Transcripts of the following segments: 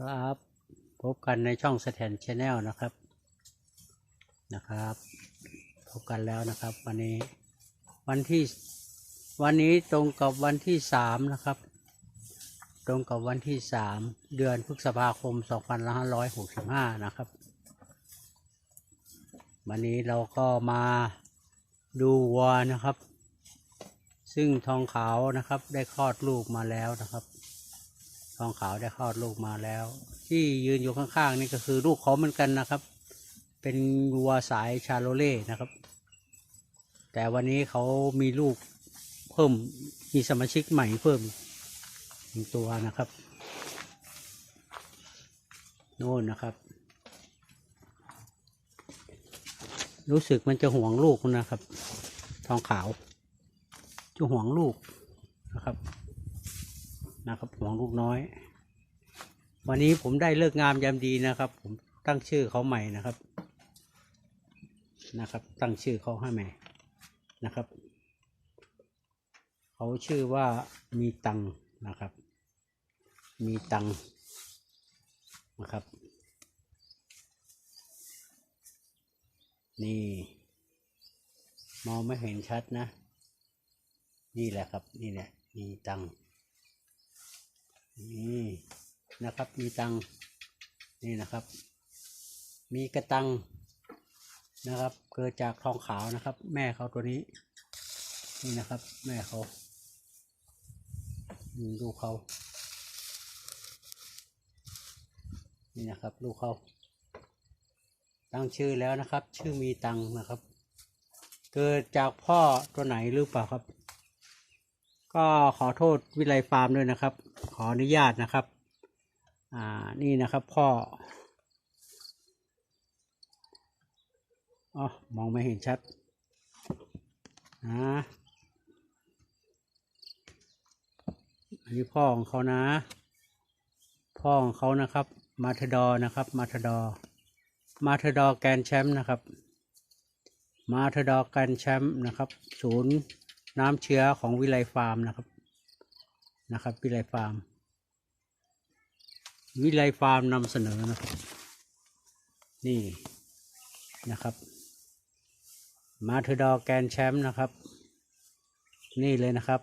ครับพบกันในช่องสแตนชาแนลนะครับนะครับ พบกันแล้วนะครับ วันนี้วันที่วันนี้ตรงกับวันที่สามนะครับ ตรงกับวันที่สามเดือนพฤษภาคมสองพันห้าร้อยหกสิบห้านะครับ วันนี้เราก็มาดูวัวนะครับ ซึ่งทองขาวนะครับได้คลอดลูกมาแล้วนะครับ องขาวได้คลอดลูกมาแล้ว ที่ยืนอยู่ข้างๆนี่ก็คือลูกเขาเหมือนกันนะครับ เป็นวัวสายชาโลเล่นะครับ แต่วันนี้เขามีลูกเพิ่มมีสมาชิกใหม่เพิ่มหนึ่งตัวนะครับโน่นนะครับ รู้สึกมันจะห่วงลูกนะครับ ทองขาว จะห่วงลูกนะครับนะครับห่วงลูกน้อย วันนี้ผมได้เลิกงามยามดีนะครับ ผมตั้งชื่อเขาใหม่นะครับ นะครับ ตั้งชื่อเขาให้ใหม่นะครับ เขาชื่อว่ามีตังนะครับ มีตังนะครับ นี่ มองไม่เห็นชัดนะ นี่แหละครับ นี่แหละมีตังนี่ นะครับ มีตังนี่นะครับ มีกระตังนะครับ เกิดจากทองขาวนะครับ แม่เขาตัวนี้ นี่นะครับ แม่เขาอืมลูเขานี่นะครับ ลูกเขาตั้งชื่อแล้วนะครับ ชื่อมีตังนะครับ เกิดจากพ่อตัวไหนหรือเปล่าครับ ก็ขอโทษวิไลฟาร์มด้วยนะครับ ขออนุญาตนะครับ อ่านี่นะครับพ่ออ๋อมองไม่เห็นชัดนะอันนี้พ่อของเขานะ พ่อของเขานะครับ มาทดอนะครับ มาทดอ มาทดอแกรนด์แชมป์นะครับ มาทดอแกนแชมป์นะครับ ศูนย์น้ำเชื้อของวิไลฟาร์มนะครับ นะครับวิไลฟาร์ม วิไลฟาร์มนำเสนอนะ นี่นะครับ มาเทอดอแกนแชมป์นะครับ นี่เลยนะครับ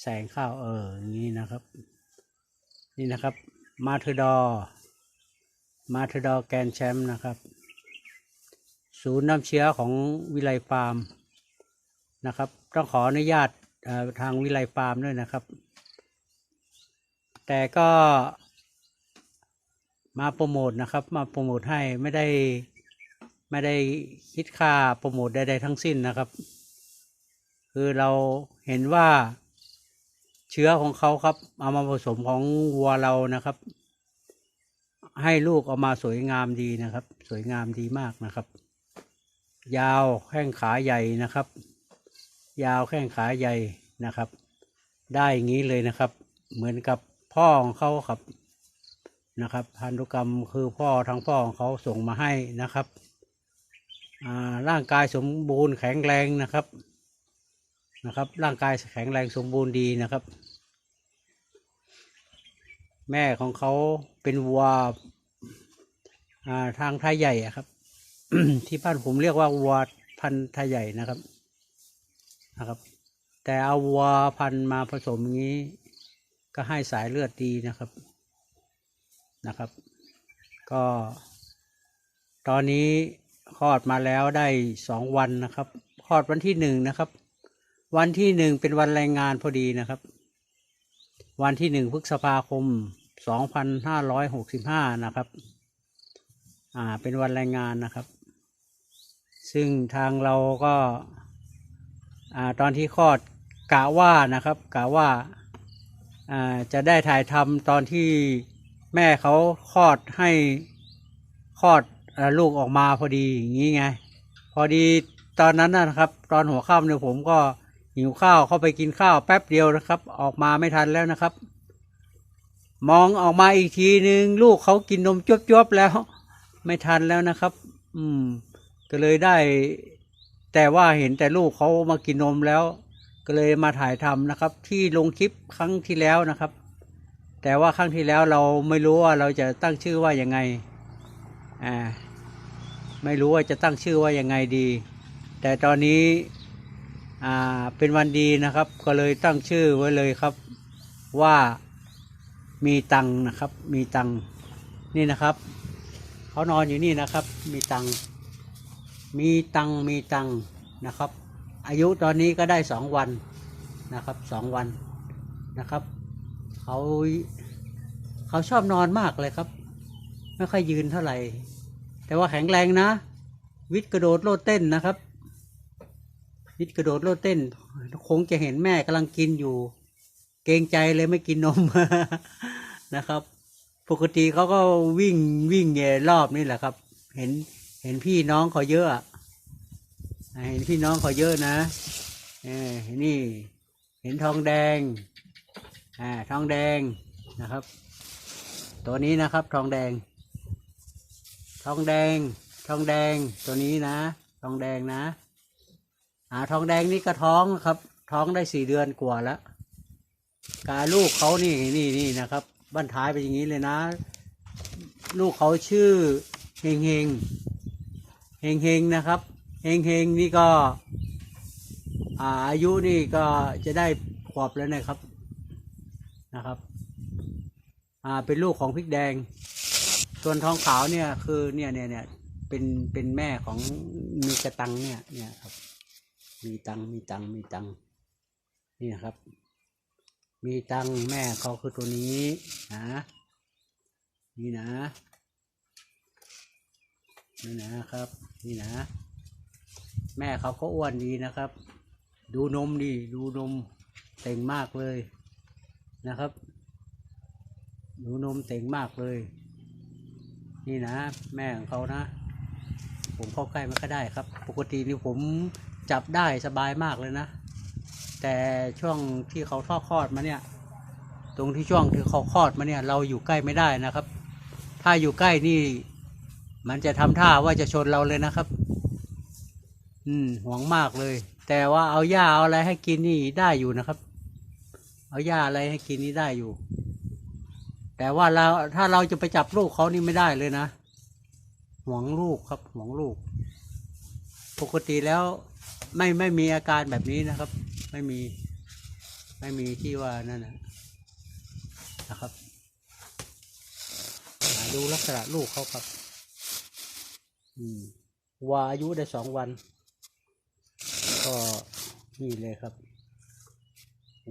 แสงข้าวเอออย่างนี้นะครับ นี่นะครับ มาเทอดอ มาเทอดอแกนแชมป์นะครับ ศูนย์น้ำเชื้อของวิไลฟาร์มนะครับ ต้องขออนุญาตทางวิไลฟาร์มด้วยนะครับ แต่ก็ มาโปรโมทนะครับ มาโปรโมทให้ไม่ได้ไม่ได้คิดค่าโปรโมทใดๆทั้งสิ้นนะครับ คือเราเห็นว่าเชื้อของเขาครับ เอามาผสมของวัวเรานะครับ ให้ลูกออกมาสวยงามดีนะครับ สวยงามดีมากนะครับ ยาวแข้งขาใหญ่นะครับ ยาวแข้งขาใหญ่นะครับ ได้อย่างนี้เลยนะครับ เหมือนกับพ่อของเขาครับ นะครับพันธุกรรมคือพ่อทั้งพ่อของเขาส่งมาให้นะครับร่างกายสมบูรณ์แข็งแรงนะครับนะครับ ร่างกายแข็งแรงสมบูรณ์ดีนะครับ แม่ของเขาเป็นวัวอ่าทางไทยใหญ่ครับ ที่บ้านผมเรียกว่าวัวพันธุ์ไทยใหญ่นะครับนะครับ แต่เอาวัวพันธุ์มาผสมอย่างนี้ ก็ให้สายเลือดดีนะครับ นะครับ ก็ ตอนนี้คลอดมาแล้วได้สองวันนะครับคลอดวันที่หนึ่งนะครับ วันที่หนึ่งเป็นวันแรงงานพอดีนะครับ วันที่หนึ่งพฤษภาคมสองพันห้าร้อยหกสิบห้านะครับ อ่าเป็นวันแรงงานนะครับ ซึ่งทางเราก็อ่าตอนที่คลอดกะว่านะครับกะว่าอ่าจะได้ถ่ายทำตอนที่ แม่เขาคลอดให้คลอดลูกออกมาพอดีอย่างนี้ไง พอดีตอนนั้นนะครับ ตอนหัวค่ำเนี่ยผมก็หิวข้าวเข้าไปกินข้าวแป๊บเดียวนะครับ ออกมาไม่ทันแล้วนะครับ มองออกมาอีกทีหนึ่งลูกเขากินนมจวบๆแล้ว ไม่ทันแล้วนะครับ อืม ก็เลยได้ แต่ว่าเห็นแต่ลูกเขามากินนมแล้ว ก็เลยมาถ่ายทำนะครับ ที่ลงคลิปครั้งที่แล้วนะครับ แต่ว่าครั้งที่แล้วเราไม่รู้ว่าเราจะตั้งชื่อว่ายังไง อ่า ไม่รู้ว่าจะตั้งชื่อว่ายังไงดี แต่ตอนนี้ อ่า เป็นวันดีนะครับ ก็เลยตั้งชื่อไว้เลยครับ ว่ามีตังค์นะครับ มีตังค์นี่นะครับ เขานอนอยู่นี่นะครับ มีตังค์มีตังค์มีตังค์นะครับ อายุตอนนี้ก็ได้สองวันนะครับสองวันนะครับ เขาเขาชอบนอนมากเลยครับ ไม่ค่อยยืนเท่าไหร่ แต่ว่าแข็งแรงนะ วิทย์กระโดดโลดเต้นนะครับ วิทย์กระโดดโลดเต้น คงจะเห็นแม่กำลังกินอยู่ เกรงใจเลยไม่กินนมนะครับ ปกติเขาก็วิ่งวิ่งแย่รอบนี่แหละครับ เห็นเห็นพี่น้องเขาเยอะอะเห็นพี่น้องเขาเยอะนะเออนี่ เห็นทองแดง อ่าทองแดงนะครับ ตัวนี้นะครับทองแดง ทองแดง ทองแดงตัวนี้นะ ทองแดงนะอ่าทองแดงนี่ก็ท้องครับ ท้องได้สี่เดือนกว่าแล้ว กาลูกเขานี่นี่นี่นะครับบ้านท้ายเป็นอย่างนี้เลยนะ ลูกเขาชื่อเฮงเฮงเฮงเฮงนะครับเฮงเฮงนี่ก็อ่าอายุนี่ก็จะได้ขวบแล้วนะครับ นะครับ อ่าเป็นลูกของพริกแดง ส่วนทองขาวเนี่ยคือเนี่ยเนี่ยเนี่ยเป็นเป็นแม่ของมีกระตังเนี่ยเนี่ยครับ มีตังมีตังมีตังนี่นะครับ มีตังแม่เขาคือตัวนี้นะนี่นะนี่นะครับ นี่นะ แม่เขาก็อ้วนดีนะครับ ดูนมดีดูนมเต่งมากเลย นะครับดูนมเต่งมากเลย นี่นะ แม่ของเขานะ ผมเข้าใกล้มันก็ได้ครับ ปกตินี่ผมจับได้สบายมากเลยนะ แต่ช่วงที่เขาทอดคลอดมาเนี่ย ตรงที่ช่วงที่เขาคลอดมาเนี่ย เราอยู่ใกล้ไม่ได้นะครับ ถ้าอยู่ใกล้นี่ มันจะทำท่าว่าจะชนเราเลยนะครับ อืมหวงมากเลย แต่ว่าเอาหญ้าเอาอะไรให้กินนี่ได้อยู่นะครับ เอาหญ้าอะไรให้กินนี่ได้อยู่ แต่ว่าเราถ้าเราจะไปจับลูกเขานี่ไม่ได้เลยนะหวงลูกครับหวงลูก ปกติแล้วไม่ไม่มีอาการแบบนี้นะครับ ไม่มีไม่มีที่ว่านั่นนะนะครับมาดูลักษณะลูกเขาครับอืมวัวอายุได้สองวัน ก็นี่เลยครับ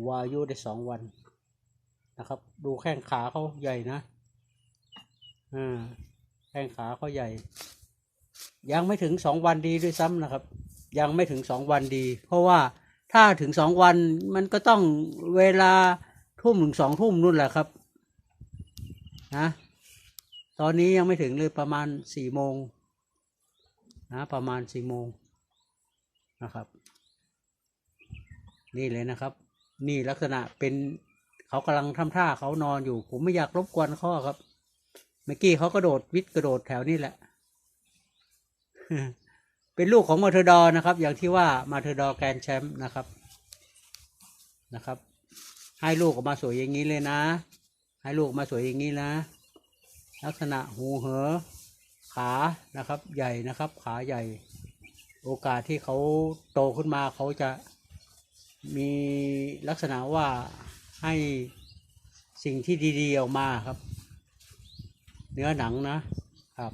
วายุได้สองวันนะครับ ดูแข้งขาเขาใหญ่นะอ่าแข้งขาเขาใหญ่ ยังไม่ถึงสองวันดีด้วยซ้ำนะครับ ยังไม่ถึงสองวันดี เพราะว่าถ้าถึงสองวันมันก็ต้องเวลาทุ่มถึงสองทุ่มนู่นแหละครับนะตอนนี้ยังไม่ถึงเลยประมาณสี่โมงนะประมาณสี่โมงนะครับ นี่เลยนะครับ นี่ลักษณะเป็นเขากำลังทำท่าเขานอนอยู่ ผมไม่อยากรบกวนขาอครับ เมื่อกี้เขากระโดดวิทย์กระโดดแถวนี้แหละ เป็นลูกของมาเทอร์ดอร์นะครับ อย่างที่ว่ามาเทอร์ดอร์แกรนแชมป์นะครับนะครับ ให้ลูกออกมาสวยอย่างนี้เลยนะ ให้ลูกออกมาสวยอย่างนี้นะ ลักษณะหูเหอขานะครับ ใหญ่นะครับ ขาใหญ่ โอกาสที่เขาโตขึ้นมาเขาจะ มีลักษณะว่าให้สิ่งที่ดีๆออกมาครับ เนื้อหนังนะครับ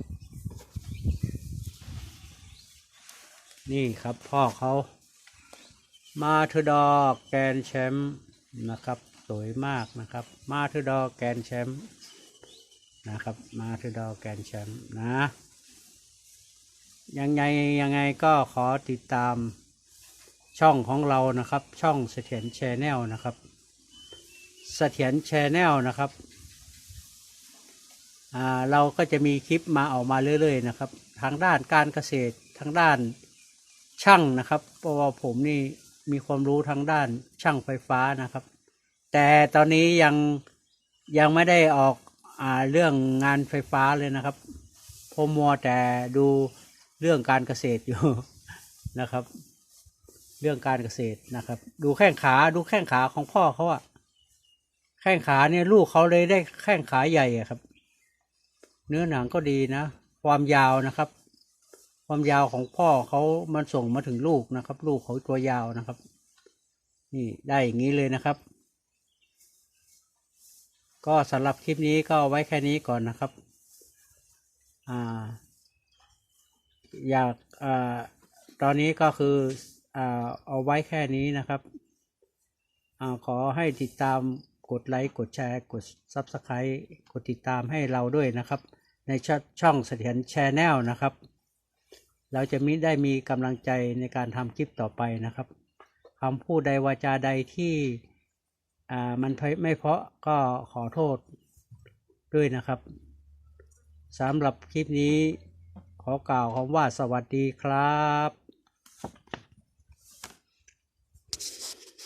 นี่ครับพ่อเขามาเทอดอร์แกนแชมป์นะครับ สวยมากนะครับ มาเทอดอร์แกนแชมป์นะครับ มาเทอดอร์แกนแชมป์นะยังไงยังไงก็ขอติดตาม ช่องของเรานะครับ ช่องเสถียรแชนแนลนะครับเสถียรแชนแนลนะครับเราก็จะมีคลิปมาออกมาเรื่อยๆนะครับ ทางด้านการเกษตรทางด้านช่างนะครับ เพราะว่าผมนี่มีความรู้ทางด้านช่างไฟฟ้านะครับ แต่ตอนนี้ยังยังไม่ได้ออกอเรื่องงานไฟฟ้าเลยนะครับเพอมัวแต่ดูเรื่องการเกษตรอยู่นะครับ เรื่องการเกษตรนะครับ ดูแข้งขาดูแข้งขาของพ่อเขาอะแข้งขาเนี่ยลูกเขาเลยได้แข้งขาใหญ่ครับ เนื้อหนังก็ดีนะ ความยาวนะครับ ความยาวของพ่อเขามันส่งมาถึงลูกนะครับ ลูกเขาตัวยาวนะครับ นี่ได้อย่างนี้เลยนะครับ ก็สำหรับคลิปนี้ก็ไว้แค่นี้ก่อนนะครับ อ่า อยากอ่าตอนนี้ก็คือ เอาไว้แค่นี้นะครับอขอให้ติดตามกดไลค์กดแชร์กด Subscribe กดติดตามให้เราด้วยนะครับ ในชช่องเสถียรแชแนลนะครับ เราจะมิได้มีกำลังใจในการทำคลิปต่อไปนะครับคำพูดใดวาจาใดที่มันไม่เพราะก็ขอโทษด้วยนะครับสำหรับคลิปนี้ขอกล่าวคำว่าสวัสดีครับ